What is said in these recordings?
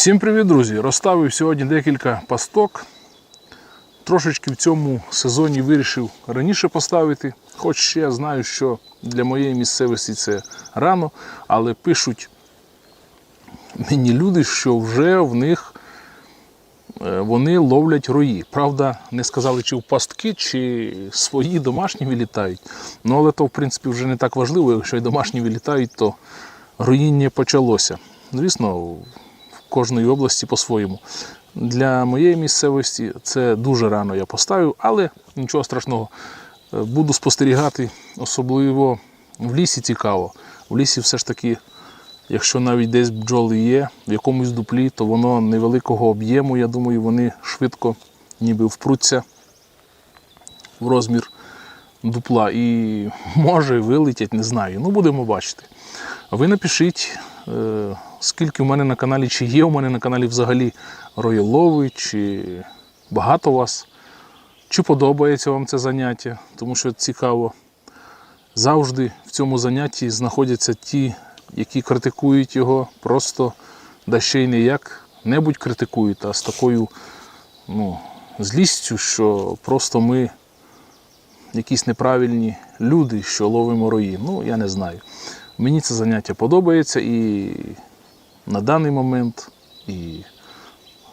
Всім привіт, друзі! Розставив сьогодні декілька пасток. Трошечки в цьому сезоні вирішив раніше поставити, хоч ще знаю, що для моєї місцевості це рано, але пишуть мені люди, що вже в них е, вони ловлять рої. Правда, не сказали, чи в пастки, чи свої домашні вилітають. Ну, але то, в принципі, вже не так важливо. Якщо й домашні вилітають, то роїння почалося. Звісно, кожної області по-своєму. Для моєї місцевості це дуже рано я поставив, але нічого страшного. Е, Буду спостерігати, особливо в лісі цікаво. В лісі все ж таки, якщо навіть десь бджоли є, в якомусь дуплі, то воно невеликого об'єму, я думаю, вони швидко ніби впруться в розмір дупла і може вилетять, не знаю. Ну, будемо бачити. Ви напишіть, е, скільки в мене на каналі, чи є у мене на каналі взагалі роялови, чи багато вас, чи подобається вам це заняття, тому що цікаво. Завжди в цьому занятті знаходяться ті, які критикують його, просто да ще й не як-небудь критикують, а з такою ну, злістю, що просто ми якісь неправильні люди, що ловимо рої. Ну, я не знаю. Мені це заняття подобається і на даний момент, і,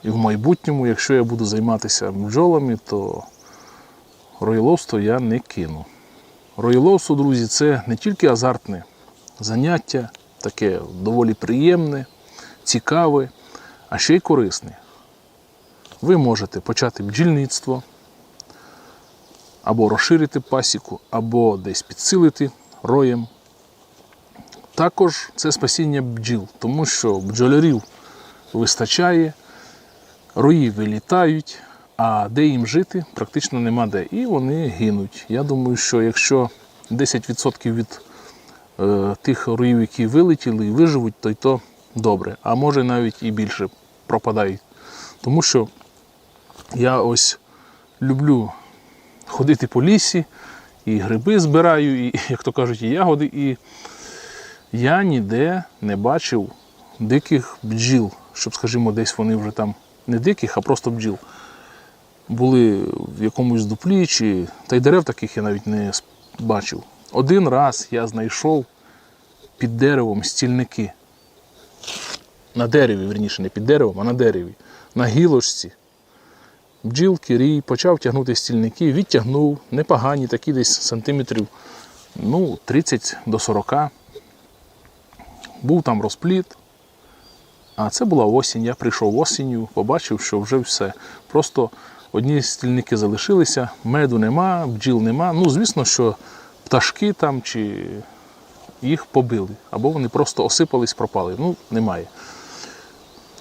і в майбутньому, якщо я буду займатися бджолами, то роїловство я не кину. Роїловство, друзі, це не тільки азартне заняття, таке доволі приємне, цікаве, а ще й корисне. Ви можете почати бджільництво, або розширити пасіку, або десь підсилити роєм. Також це спасіння бджіл, тому що бджолярів вистачає, рої вилітають, а де їм жити практично нема де. І вони гинуть. Я думаю, що якщо 10% від е, тих роїв, які вилетіли і виживуть, то й то добре. А може навіть і більше пропадають. Тому що я ось люблю ходити по лісі, і гриби збираю, і, як то кажуть, і ягоди. І я ніде не бачив диких бджіл, щоб, скажімо, десь вони вже там не диких, а просто бджіл. Були в якомусь дуплі, чи та й дерев таких я навіть не бачив. Один раз я знайшов під деревом стільники. На дереві, верніше, не під деревом, а на дереві. На гілочці. Бджілки, рій, почав тягнути стільники, відтягнув, непогані, такі десь сантиметрів ну, 30 до 40. Був там розпліт. А це була осінь. Я прийшов осінню, побачив, що вже все. Просто одні стільники залишилися, меду нема, бджіл нема. Ну, звісно, що пташки там чи їх побили, або вони просто осипались, пропали. Ну, немає.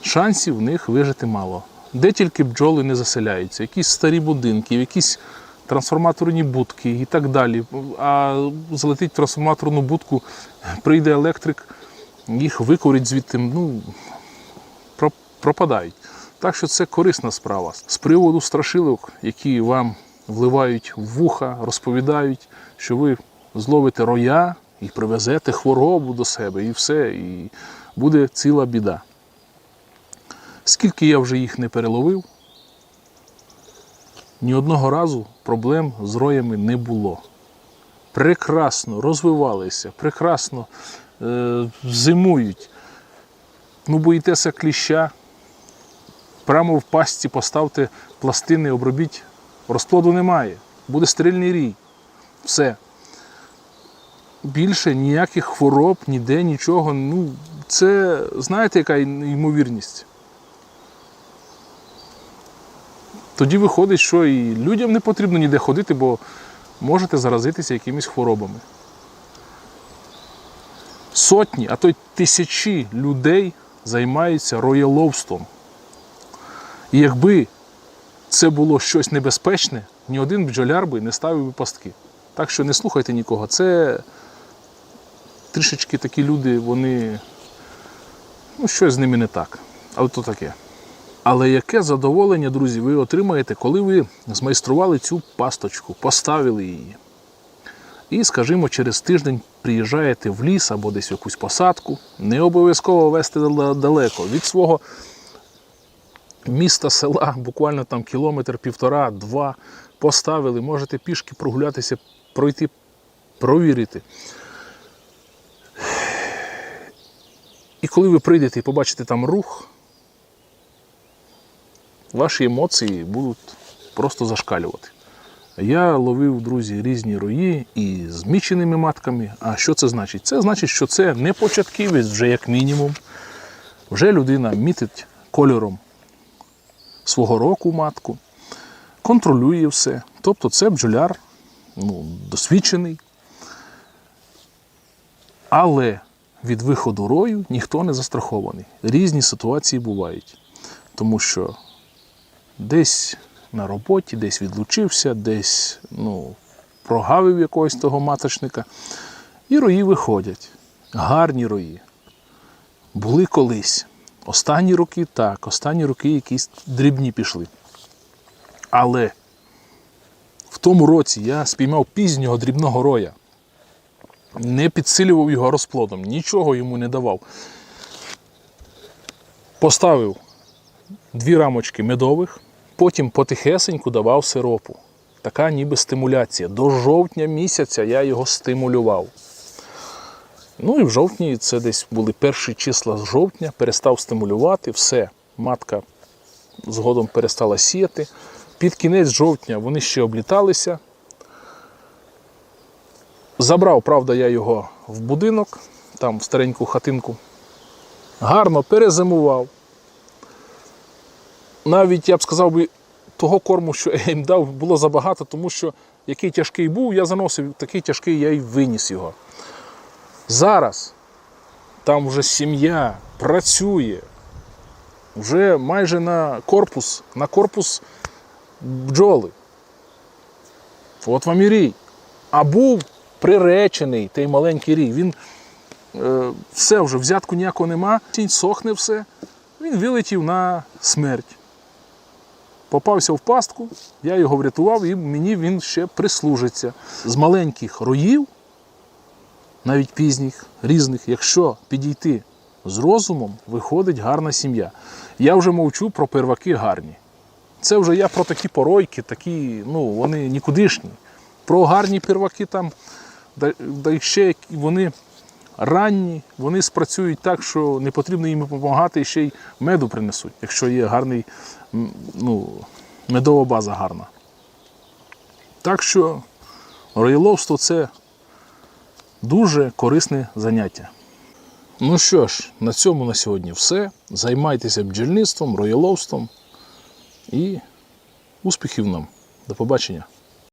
Шансів в них вижити мало. Де тільки бджоли не заселяються, якісь старі будинки, якісь трансформаторні будки і так далі. А залетить трансформаторну будку, прийде електрик, їх викорить звідти, ну, пропадають. Так що це корисна справа. З приводу страшилок, які вам вливають в вуха, розповідають, що ви зловите роя і привезете хворобу до себе, і все, і буде ціла біда. Скільки я вже їх не переловив, ні одного разу проблем з роями не було. Прекрасно розвивалися, прекрасно зимують. Ну, боїтеся кліща, прямо в пастці поставте пластини, обробіть, розплоду немає, буде стерильний рій. Все. Більше ніяких хвороб, ніде, нічого. Ну, це знаєте, яка ймовірність? Тоді виходить, що і людям не потрібно ніде ходити, бо можете заразитися якимись хворобами. Сотні, а то й тисячі людей займаються рояловством. І якби це було щось небезпечне, ні один бджоляр би не ставив би пастки. Так що не слухайте нікого. Це трішечки такі люди, вони. Ну, щось з ними не так. Але то таке. Але яке задоволення, друзі, ви отримаєте, коли ви змайстрували цю пасточку, поставили її. І, скажімо, через тиждень приїжджаєте в ліс або десь якусь посадку, не обов'язково вести далеко від свого міста, села, буквально там кілометр, півтора, два поставили. Можете пішки прогулятися, пройти, провірити. І коли ви прийдете і побачите там рух, ваші емоції будуть просто зашкалювати. Я ловив, друзі, різні рої і з міченими матками. А що це значить? Це значить, що це не початківець вже як мінімум. Вже людина мітить кольором свого року матку, контролює все. Тобто це бджоляр ну, досвідчений. Але від виходу рою ніхто не застрахований. Різні ситуації бувають. Тому що десь на роботі, десь відлучився, десь ну, прогавив якогось того маточника. І рої виходять. Гарні рої. Були колись. Останні роки так, останні роки якісь дрібні пішли. Але в тому році я спіймав пізнього дрібного роя. Не підсилював його розплодом, нічого йому не давав. Поставив дві рамочки медових, потім потихесеньку давав сиропу. Така ніби стимуляція. До жовтня місяця я його стимулював. Ну і в жовтні це десь були перші числа з жовтня, перестав стимулювати, все. Матка згодом перестала сіяти. Під кінець жовтня вони ще обліталися. Забрав, правда, я його в будинок, там в стареньку хатинку. Гарно перезимував. Навіть я б сказав би, того корму, що я їм дав, було забагато, тому що який тяжкий був, я заносив, такий тяжкий я й виніс його. Зараз там вже сім'я працює, вже майже на корпус, на корпус бджоли. От вам і рій. А був приречений той маленький рій. Він е, все вже, взятку ніякого нема, тінь сохне все. Він вилетів на смерть. Попався в пастку, я його врятував і мені він ще прислужиться. З маленьких роїв, навіть пізніх, різних, якщо підійти з розумом, виходить гарна сім'я. Я вже мовчу про перваки гарні. Це вже я про такі поройки, такі, ну, вони нікудишні. Про гарні перваки там, да, да ще вони ранні, вони спрацюють так, що не потрібно їм допомагати і ще й меду принесуть, якщо є гарний, ну, медова база гарна. Так що роєловство це дуже корисне заняття. Ну що ж, на цьому на сьогодні все. Займайтеся бджільництвом, роєловством і успіхів нам. До побачення.